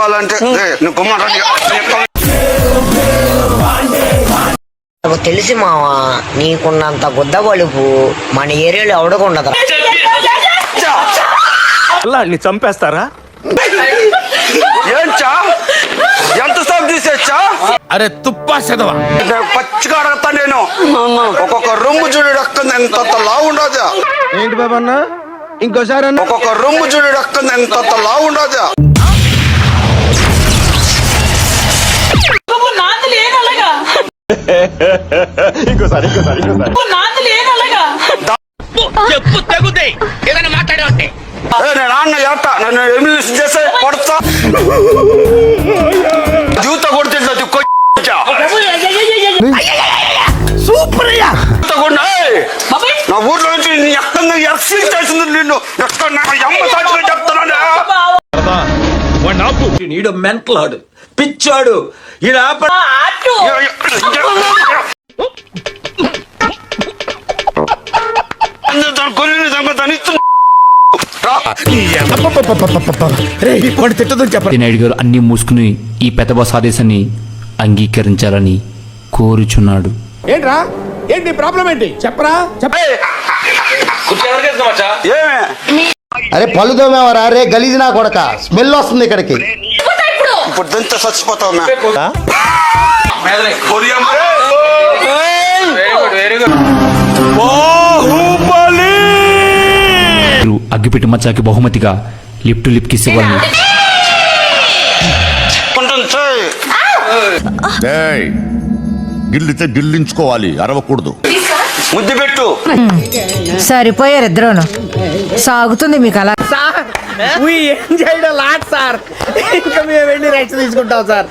కావాలంటే నాకు తెలిసి మావా నీకున్నంత గుద్ద బలుపు మన ఏరియాలో అల్లాడిని చంపేస్తారా? ఏంచా? ఎంత సేపు తీసేచ్చా? అరే తుప్పా చదవా నేను పచ్చిగా అడగతా నేను. ఒక్కొక్క రొమ్ము చూడు రక్తం ఎంత లావు ఉండదు ఏంటి బాబు అన్న? ఇంకోసారి ఒక్కొక్క రొమ్ము చూడు రక్తం ఎంత లావు ఉండదు ఇంకోసారి ఇంకోసారి ఇంకోసారి. చెప్పు తగుదే ఏదైనా మాట్లాడే నేను ఏట నన్ను ఎమ్మెల్యే చేసే కొడతా. జూత కొడితే ఏయ్, బాబాయ్. నా ఊర్లో నుంచి నీ ఎక్కడ ఎస్సీ చేసింది నిన్ను. ఎక్కడ నా ఆపు ఈడు మెంటలాడు పిచ్చాడు ఈడ గారు అన్ని మూసుకుని ఈ పెద్ద బాస్ ఆదేశాన్ని అంగీకరించాలని కోరుచున్నాడు. ఏంట్రా? ఏంటి ప్రాబ్లం ఏంటి? చెప్పరా? చెప్ప అరే పళ్ళు తోమేవరా రే గలీజ్ నా కొడక స్మెల్ వస్తుంది ఇక్కడికి ఇప్పుడు దంత చచ్చిపోతావు మే. కొరియం. మీరు అగ్గిపెట్టి మచ్చాకి బహుమతిగా లిప్ టు లిప్ కిస్. ఏయ్, గిల్లితే గిల్లించుకోవాలి అరవకూడదు ముద్దు పెట్టు. సరిపోయారు ఇద్దరును. సాగుతుంది మీకు అలా. ఏం చేయడం లాట్ సార్ ఇంకా మేము వెళ్ళి రెస్ట్ తీసుకుంటాం సార్